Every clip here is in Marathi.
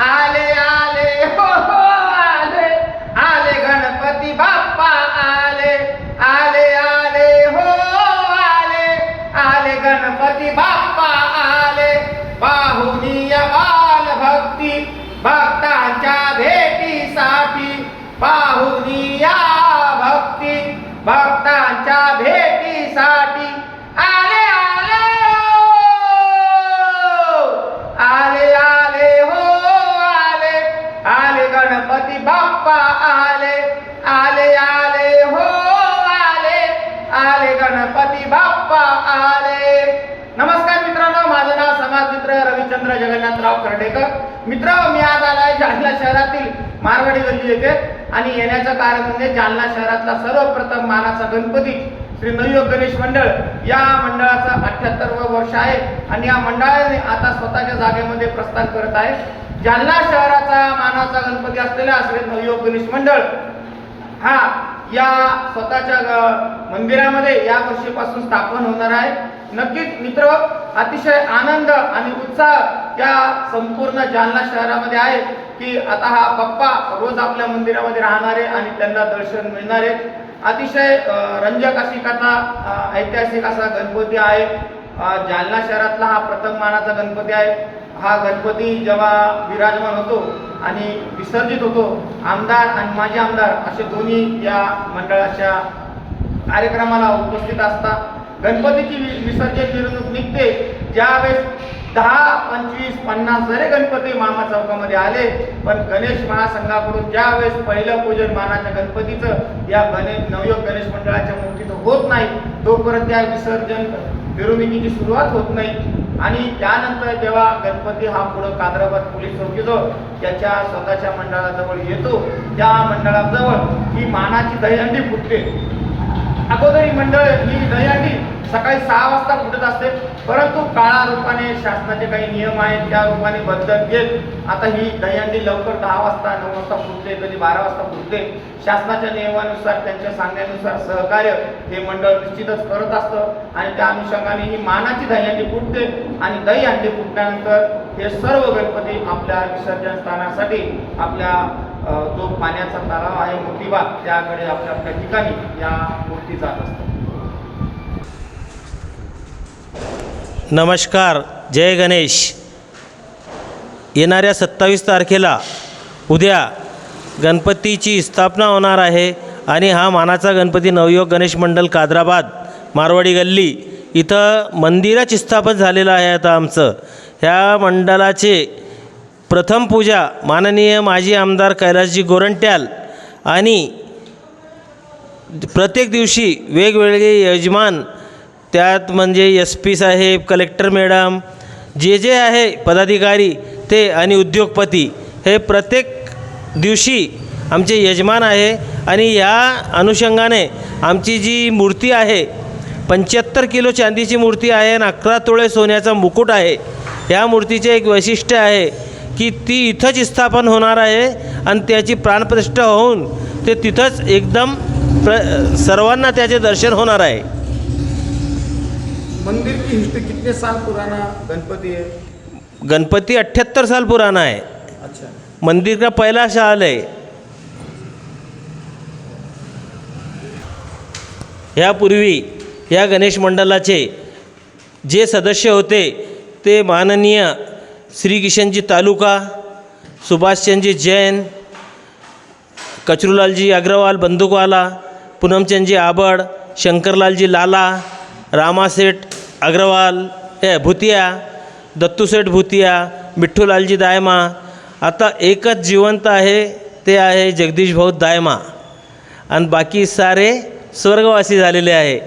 आले जगन्नाथराव मित्र मी आज आलाय जालना शहरातील मारवाडी गल्ली येथे आणि येण्याचं कारण म्हणजे जालना शहरातला सर्वप्रथम मानाचा गणपती श्री नवयोग गणेश मंडळ या मंडळाचा अठ्याहत्तरवं वर्ष आहे आणि या मंडळाने आता स्वतःच्या जागेमध्ये प्रस्थान करत आहे. जालना शहराचा मानाचा गणपती असलेला श्री नवयोग गणेश मंडळ हा या स्वतःच्या मंदिरामध्ये या वर्षीपासून स्थापन होणार आहे. नक्कीच मित्र अतिशय आनंद आणि उत्साह या संपूर्ण जालना शहरामध्ये आहे की आता हा बाप्पा रोज आपल्या मंदिरामध्ये राहणारे आणि त्यांना दर्शन मिळणारे. अतिशय रंजक अशी कथा ऐतिहासिक असा गणपती आहे. जालना शहरातला हा प्रथम मानाचा गणपती आहे. हा गणपती जेव्हा विराजमान होतो आणि विसर्जित होतो आमदार आणि माजी आमदार असे दोन्ही या मंडळाच्या कार्यक्रमाला उपस्थित असतात. गणपतीची वि- विसर्जन मिरवणूक निघते. ज्यावेळेस दहा पंचवीस पन्नास जरी गणपती मामा चौकामध्ये आले पण गणेश महासंघाकडून ज्यावेळेस पहिलं पूजन मानाच्या गणपतीचं या गणेश नवयोग गणेश मंडळाच्या मूर्तीचं होत नाही तोपर्यंत त्या विसर्जन मिरवणुकीची सुरुवात होत नाही. आणि त्यानंतर जेव्हा गणपती हा पुढं कादराबाद पोलीस चौकीजवळ त्याच्या स्वतःच्या मंडळाजवळ येतो त्या मंडळाजवळ ही मानाची दहीहंडी फुटते. अगोदर ही मंडळ ही दहीहंडी सकाळी सहा वाजता फुटत असते. परंतु काळा रूपाने शासनाचे काही नियम आहेत त्या रूपाने बदलत घेत आता ही दह्यांनी लवकर दहा वाजता नऊ वाजता फुटते कधी बारा वाजता फुटते शासनाच्या नियमानुसार त्यांच्या सांगण्यानुसार सहकार्य हे मंडळ निश्चितच करत असतं. आणि त्या अनुषंगाने ही मानाची दहीहंडी फुटते. आणि दहीहंडी फुटल्यानंतर हे सर्व गणपती आपल्या विसर्जन स्थानासाठी आपल्या जो पाण्याचा तलाव आहे मोतीबा त्याकडे आपल्या आपल्या ठिकाणी या मूर्ती जात असतात. नमस्कार जय गणेश. येणाऱ्या सत्तावीस तारखेला उद्या गणपतीची स्थापना होणार आहे आणि हा मानाचा गणपती नवयोग गणेश मंडल कादराबाद मारवाडी गल्ली इथं मंदिराची स्थापन झालेलं आहे आता आमचं. ह्या मंडळाचे प्रथम पूजा माननीय माजी आमदार कैलासजी गोरंट्याल आणि प्रत्येक दिवशी वेगवेगळे यजमान त्यात म्हणजे एस पी साहेब कलेक्टर मॅडम जे जे आहे पदाधिकारी ते आणि उद्योगपती हे प्रत्येक दिवशी आमचे यजमान आहे आणि या अनुषंगाने आमची जी मूर्ती आहे पंच्याहत्तर किलो चांदीची मूर्ती आहे आणि अकरा तोळे सोन्याचा मुकुट आहे या मूर्तीचे एक वैशिष्ट्य आहे की ती इथंच स्थापन होणार आहे आणि त्याची प्राणप्रतिष्ठा होऊन ते तिथंच एकदम प्र सर्वांना त्याचे दर्शन होणार आहे. मंदिर की हिस्ट्री कितने साल पुराना गणपति है गणपती अठ्ठ्याहत्तर साल पुराना आहे. अच्छा. मंदिर का पहिला साल आहे? यापूर्वी या गणेश मंडळाचे जे सदस्य होते ते माननीय श्री किशनजी तालुका सुभाषचंदजी जैन कचरूलालजी अग्रवाल बंदूकवाला पूनमचंदजी आबड शंकरलालजी लाला रामासेठ अग्रवाल हे भुतिया दत्तूसेठ भुतिया मिठ्ठूलालजी दायमा. आता एकच जिवंत आहे ते आहे जगदीश भाऊ दायमा. आणि बाकी सारे स्वर्गवासी झालेले आहे.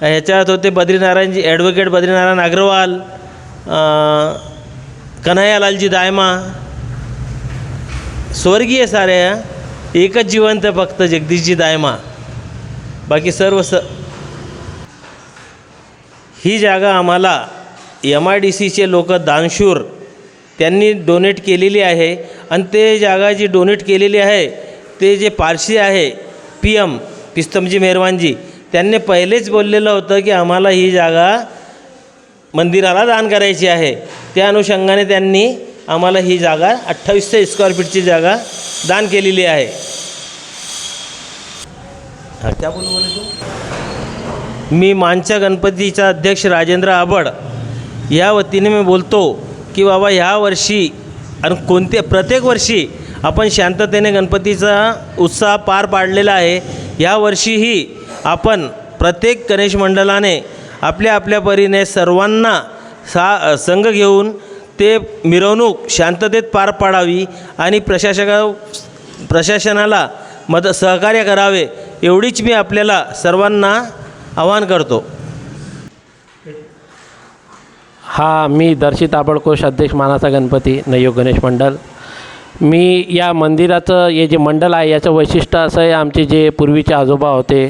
ह्याच्यात होते बद्रीनारायणजी ॲडव्होकेट बद्रीनारायण अग्रवाल कन्हैयालालजी दायमा? स्वर्गीय सारे एकच जिवंत फक्त जगदीशजी दायमा. बाकी सर्व स ही जागा आम्हाला एम आय डी सीचे लोक दानशूर त्यांनी डोनेट केलेली आहे. आणि ते जागा जी डोनेट केलेली आहे ते जे पारशी आहे पी एम पिस्तमजी मेहरवानजी त्यांनी पहिलेच बोललेलं होतं की आम्हाला ही जागा मंदिराला दान करायची आहे. त्या अनुषंगाने त्यांनी आम्हाला ही जागा अठ्ठावीसशे स्क्वेअर फीटची जागा दान केलेली आहे. बोलू मी मानच्या गणपतीचा अध्यक्ष राजेंद्र आबड या वतीने मी बोलतो की बाबा ह्या वर्षी आणि कोणते प्रत्येक वर्षी आपण शांततेने गणपतीचा उत्साह पार पाडलेला आहे. या वर्षीही आपण प्रत्येक गणेश मंडळाने आपल्या आपल्या परीने सर्वांना सा संघ घेऊन ते मिरवणूक शांततेत पार पाडावी आणि प्रशासका प्रशासनाला मद सहकार्य करावे एवढीच मी आपल्याला सर्वांना आवाहन करतो. हा मी दर्शित आबळकोश अध्यक्ष मानाचा गणपती नयोग गणेश मंडळ मी या मंदिराचं हे जे मंडळ आहे याचं वैशिष्ट्य असं आहे आमचे जे पूर्वीचे आजोबा होते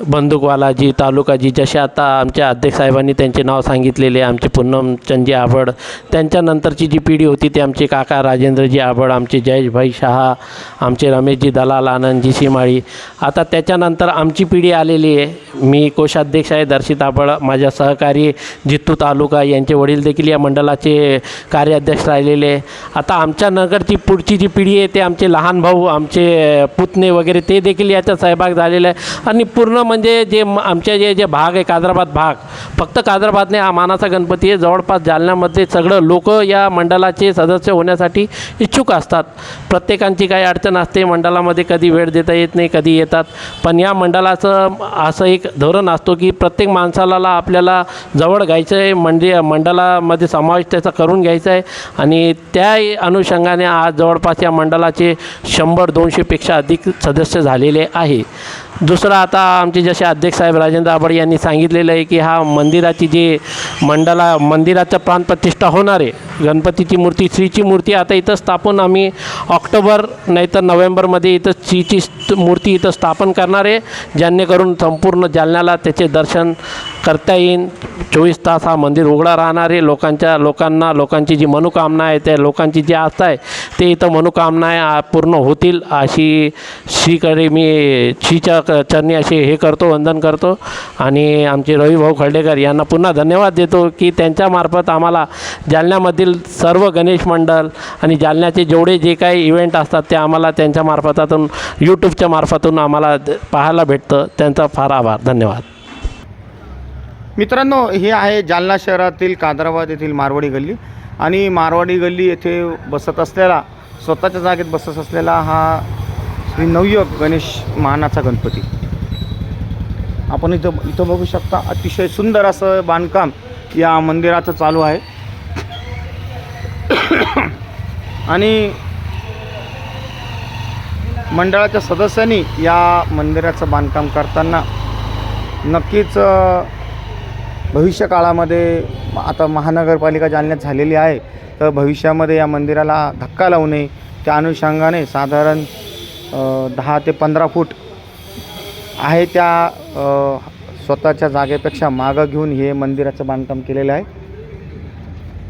बंदूकवालाजी तालुकाजी जसे आता आमच्या अध्यक्ष साहेबांनी त्यांचे नाव सांगितलेले आमचे पूनमचंदजी आबड. त्यांच्यानंतरची जी पिढी होती ते आमचे काका राजेंद्रजी आबड आमचे जयेशभाई शहा आमचे रमेशजी दलाल आनंदजी शिमाळी आता त्याच्यानंतर आमची पिढी आलेली आहे. मी कोषाध्यक्ष आहे दर्शित आबळ माझ्या सहकारी जित्तू तालुका यांचे वडील देखील या मंडळाचे कार्याध्यक्ष राहिलेले. आहे. आता आमच्या नगरची पुढची जी पिढी आहे ते आमचे लहान भाऊ आमचे पुतणे वगैरे ते देखील याच्यात सहभाग झालेले आहे. आणि पूर्ण म्हणजे जे म- आमचे जे जे भाग आहे कादराबाद भाग फक्त कादराबाद नाही हा मानाचा गणपती आहे. जवळपास जालन्यामध्ये सगळं लोक या मंडळाचे सदस्य होण्यासाठी इच्छुक असतात. प्रत्येकांची काही अडचण असते मंडळामध्ये कधी वेळ देता येत नाही कधी येतात. पण या मंडळाचं असं एक धोरण असतो की प्रत्येक माणसाला आपल्याला जवळ घ्यायचं आहे म्हणजे मंडळामध्ये समावेश त्याचा करून घ्यायचा आहे. आणि त्या अनुषंगाने आज जवळपास या मंडळाचे शंभर दोनशेपेक्षा अधिक सदस्य झालेले आहे. दुसरं आता आमचे जसे अध्यक्ष साहेब राजेंद्र आबड यांनी सांगितलेलं आहे की हा मंदिराची जी मंडला मंदिराचं प्राणप्रतिष्ठा होणार आहे गणपतीची मूर्ती श्रीची मूर्ती आता इथं स्थापन आम्ही ऑक्टोबर नाहीतर नोव्हेंबरमध्ये इथं श्रीची स्त- मूर्ती इथं स्थापन करणार आहे. जेणेकरून संपूर्ण जालन्याला त्याचे दर्शन करता येईल चोवीस तास हा मंदिर उघडा राहणार आहे. लोकांच्या लोकांना लोकांची जी मनोकामना आहे त्या लोकांची जी आस्था आहे ते इथं मनोकामना आहे पूर्ण होतील अशी श्रीकडे मी श्रीच्या क- चरणी असे हे करतो वंदन करतो. आणि आमचे रविभाऊ खर्डेकर यांना पुन्हा धन्यवाद देतो की त्यांच्यामार्फत आम्हाला जालन्यामधील सर्व गणेश मंडळ आणि जालन्याचे जेवढे जे काही इव्हेंट असतात ते आम्हाला त्यांच्या मार्फतातून यूट्यूबच्या मार्फतून आम्हाला पाहायला भेटतं. त्यांचा फार आभार. धन्यवाद. मित्रांनो हे आहे जालना शहरातील कादराबाद येथील मारवाडी गल्ली आणि मारवाडी गल्ली येथे बसत असलेला स्वतःच्या जागेत बसत असलेला हा श्री नवयुग गणेश महानाचा गणपती. आपण इथं इथं बघू शकता अतिशय सुंदर असं बांधकाम या मंदिराचं चालू आहे. आणि मंडळाच्या सदस्यांनी या मंदिराचं बांधकाम करताना नक्कीच भविष्यकाळामध्ये भविष्य काळामध्ये आता महानगरपालिका जालन्यात झालेली आहे तर भविष्यामध्ये या मंदिराला धक्का लावू नये. त्या अनुषंगाने साधारण दहा ते पंधरा फूट आहे त्या स्वतःच्या जागेपेक्षा मागं घेऊन हे मंदिराचं बांधकाम केलेलं आहे.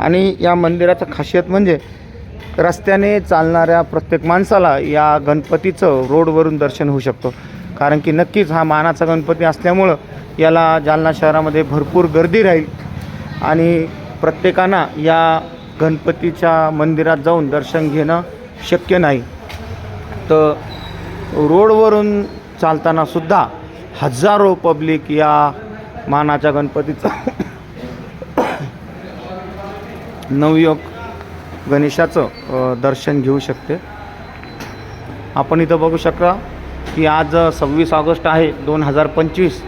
आणि या मंदिराचं खासियत म्हणजे रस्त्याने चालणाऱ्या प्रत्येक माणसाला या गणपतीचं रोडवरून दर्शन होऊ शकतो. कारण की नक्कीच हा मानाचा गणपती असल्यामुळं याला जालना शहरामध्ये भरपूर गर्दी राहील. आणि प्रत्येकांना या गणपतीच्या मंदिरात जाऊन दर्शन घेणं शक्य नाही. तर रोडवरून चालताना सुद्धा हजारो पब्लिक या मानाच्या गणपतीचं नवयोग गणेशाचं दर्शन घेऊ शकते. आपण इथं बघू शकता की आज सव्वीस ऑगस्ट आहे दोन हजार पंचवीस.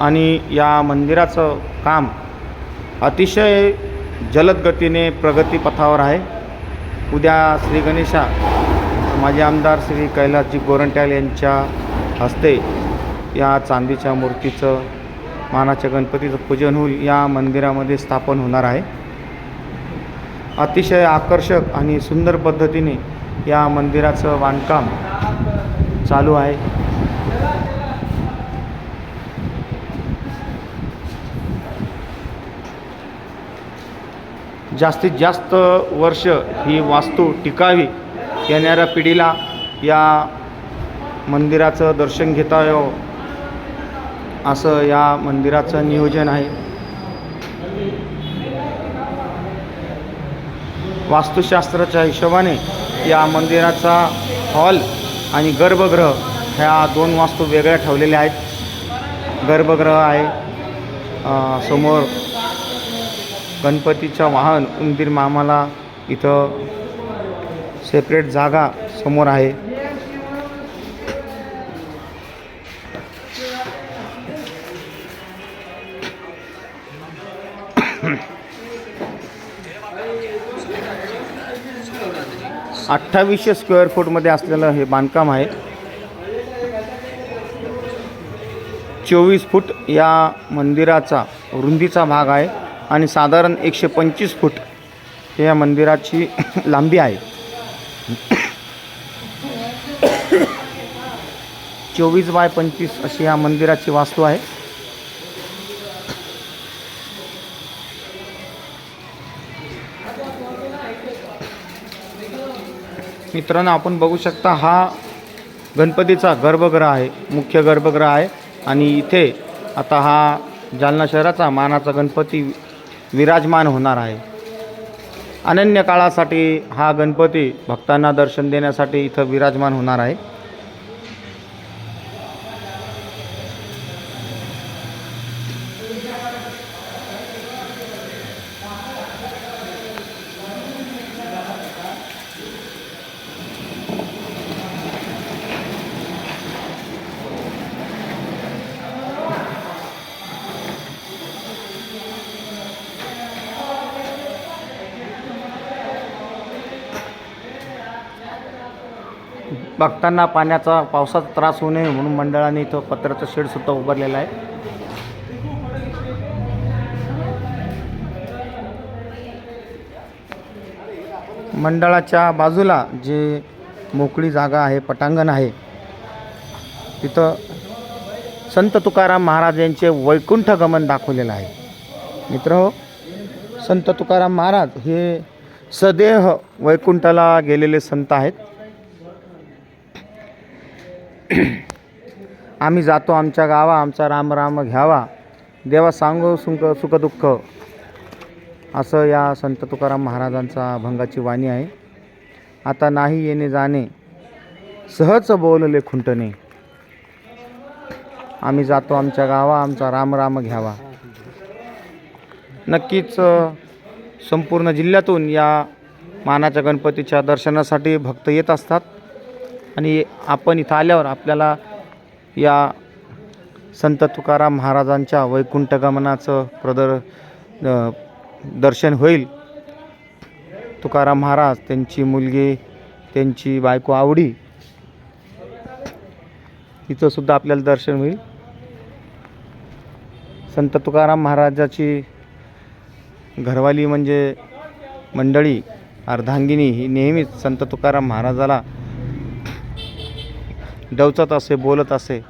आणि या मंदिराचं काम अतिशय जलद गतीने प्रगतीपथावर आहे. उद्या श्री गणेशा माजी आमदार श्री कैलासजी गोरंट्याल यांच्या हस्ते या चांदीच्या मूर्तीचं मानाच्या गणपतीचं पूजन होईल या मंदिरामध्ये स्थापन होणार आहे. अतिशय आकर्षक आणि सुंदर पद्धतीने या मंदिराचं बांधकाम चालू आहे. जास्तीत जास्त वर्ष ही वास्तू टिकावी येणाऱ्या पिढीला या मंदिराचं दर्शन घेता यावं. असं या मंदिराचं नियोजन आहे. वास्तुशास्त्राच्या हिशोबाने या मंदिराचा हॉल आणि गर्भगृह ह्या दोन वास्तू वेगळ्या ठेवलेल्या आहेत. गर्भगृह आहे समोर गणपतीच्या वाहन उंदीर मामाला इथं सेपरेट जागा समोर आहे. अठ्ठावीसशे स्क्वेअर फूटमध्ये असलेलं हे बांधकाम आहे. चोवीस फूट या मंदिराचा रुंदीचा भाग आहे आणि साधारण एकशे पंचवीस फूट हे या मंदिराची लांबी आहे. चोवीस बाय पंचवीस अशी या मंदिराची वास्तू आहे. मित्रांनो आपण बघू शकता हा गणपतीचा गर्भगृह आहे मुख्य गर्भगृह आहे. आणि इथे आता हा जालना शहराचा मानाचा गणपती विराजमान होणार आहे. अनन्य काळासाठी हा गणपती भक्तांना दर्शन देण्यासाठी इथं विराजमान होणार आहे. भक्तांना पाण्याचा पावसाचा त्रास होऊ नये म्हणून मंडळाने इथं पत्र्याचं शेडसुद्धा उभारलेलं आहे. मंडळाच्या बाजूला जे मोकळी जागा आहे पटांगण आहे तिथं संत तुकाराम महाराज यांचे वैकुंठ गमन दाखवलेलं आहे. मित्र हो संत तुकाराम महाराज हे सदेह वैकुंठाला गेलेले संत आहेत. आम्ही जातो आमच्या गावा आमचा राम राम घ्यावा. देवा सांगो सुख सुखदुःख असं या संत तुकाराम महाराजांचा भंगाची वाणी आहे. आता नाही येणे जाणे सहज बोलले खुंटणे. आम्ही जातो आमच्या गावा आमचा राम राम घ्यावा. नक्कीच संपूर्ण जिल्ह्यातून या मानाच्या गणपतीच्या दर्शनासाठी भक्त येत असतात. आणि आपण इथं आल्यावर आपल्याला या संत तुकाराम महाराजांच्या वैकुंठगमनाचं प्रदर दर्शन होईल. तुकाराम महाराज त्यांची मुलगी त्यांची बायको आवडी तिथंसुद्धा आपल्याला दर्शन होईल. संत तुकाराम महाराजाची घरवाली म्हणजे मंडळी अर्धांगिनी ही नेहमीच संत तुकाराम महाराजाला डवचत असे बोलत असे.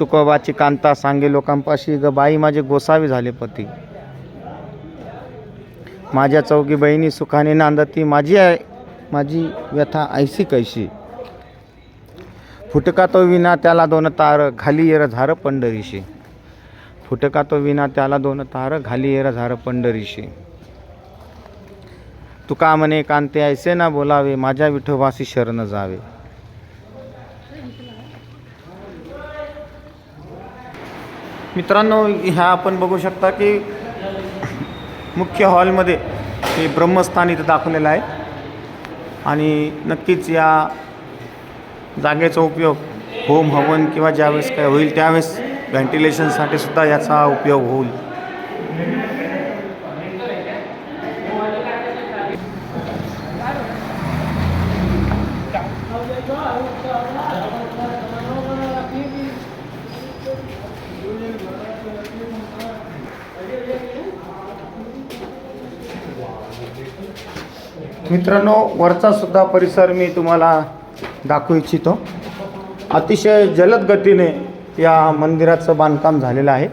तुकोबाची कांता सांगे लोकांपाशी ग बाई माझे गोसावी झाले पती. माझ्या चौघी बहिणी सुखाने नांदती माझी आहे माझी व्यथा ऐशी कैशी फुटका तो विना त्याला दोन तार घाली येर झार पंढरीशी. फुटका तो विना त्याला दोन तार घाली येर झार पंढरीशी. तुका म्हणे कांते ऐसे ना बोलावे माझ्या विठोबासी शरण जावे. मित्रांनो ह्या आपण बघू शकता की मुख्य हॉलमध्ये हे ब्रह्मस्थान इथं दाखवलेलं आहे. आणि नक्कीच या जागेचा उपयोग होम हवन किंवा ज्यावेळेस काय होईल त्यावेळेस व्हेंटिलेशनसाठी सुद्धा याचा उपयोग होईल. मित्रांनो वरचा सुद्धा परिसर मी तुम्हाला दाखवू इच्छितो. अतिशय जलद गतीने या मंदिराचं बांधकाम झालेलं आहे.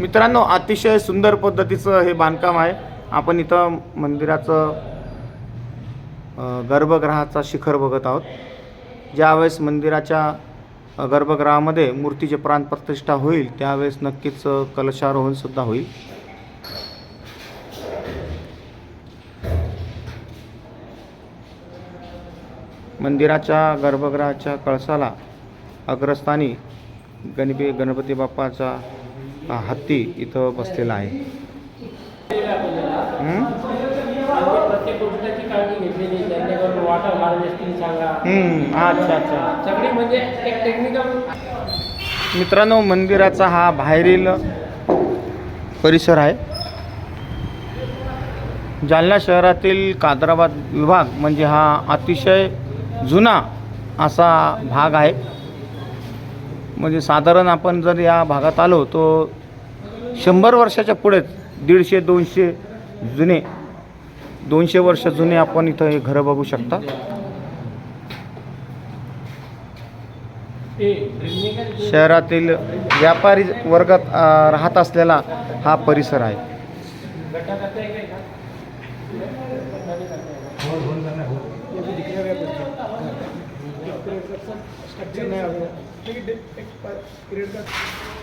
मित्रांनो अतिशय सुंदर पद्धतीचं हे बांधकाम आहे. आपण इथं मंदिराचं गर्भगृहाचा शिखर बघत आहोत. ज्यावेळेस मंदिराच्या गर्भगृहामध्ये मूर्तीचे प्राणप्रतिष्ठा होईल त्यावेळेस नक्कीच अ, कलशारोहण सुद्धा होईल. मंदिराच्या गर्भगृहाच्या कळसाला अग्रस्थानी गणपती गणपती बाप्पाचा हत्ती इथं बसलेला आहे. हार्वेस्टिंग सांगा. अच्छा अच्छा. सगळी म्हणजे एक टेक्निकल मित्रांनो मंदिराचा हा बाहेरील परिसर आहे. जालना शहरातील कादराबाद विभाग म्हणजे हा अतिशय जुना असा भाग आहे. म्हणजे साधारण आपण जर या भागात आलो तो शंभर वर्षाच्या पुढेच दीडशे दोनशे जुने दोनशे वर्ष जुने आपण इथं हे घरं बघू शकता. शहरातील व्यापारी वर्गात राहत असलेला हा परिसर आहे.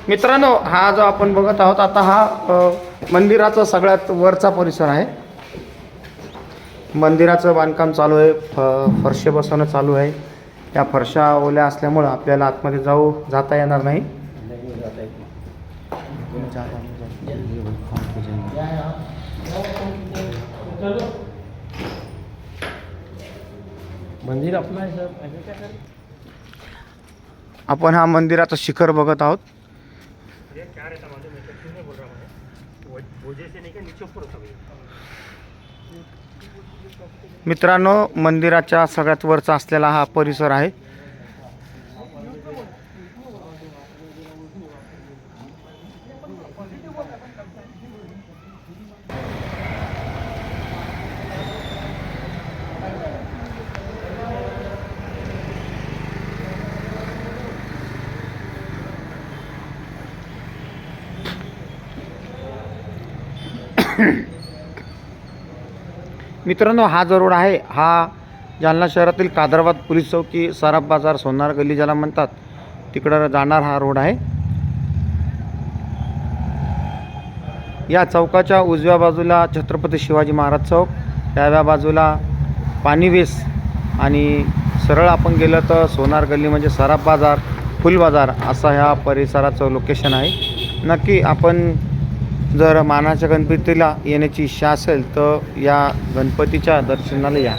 मित्रांनो हा जो आपण बघत आहोत आता हा मंदिराचा सगळ्यात वरचा परिसर आहे. मंदिराचं बांधकाम चालू आहे फ फरशे बसवणं चालू आहे. या फरशा ओल्या असल्यामुळं आपल्याला आतमध्ये जाऊ जाता येणार नाही. मंदिर आपलं आपण हा मंदिराचं शिखर बघत आहोत. मित्रांनो मंदिराच्या सगळ्यात वरचा असलेला हा परिसर आहे. मित्रांनो हा जो रोड आहे हा जालना शहरातील कादराबाद पोलीस चौकी सराफ बाजार सोनार गल्ली ज्याला म्हणतात तिकडं जाणार हा रोड आहे. या चौकाच्या उजव्या बाजूला छत्रपती शिवाजी महाराज चौक डाव्या बाजूला पाणीवेस आणि सरळ आपण गेलं तर सोनार गल्ली म्हणजे सराफ बाजार फुल बाजार असा ह्या परिसराचं लोकेशन आहे. नक्की आपण जर मानाच्या गणपतीला येण्याची इच्छा असेल तर या गणपतीच्या दर्शनाला या.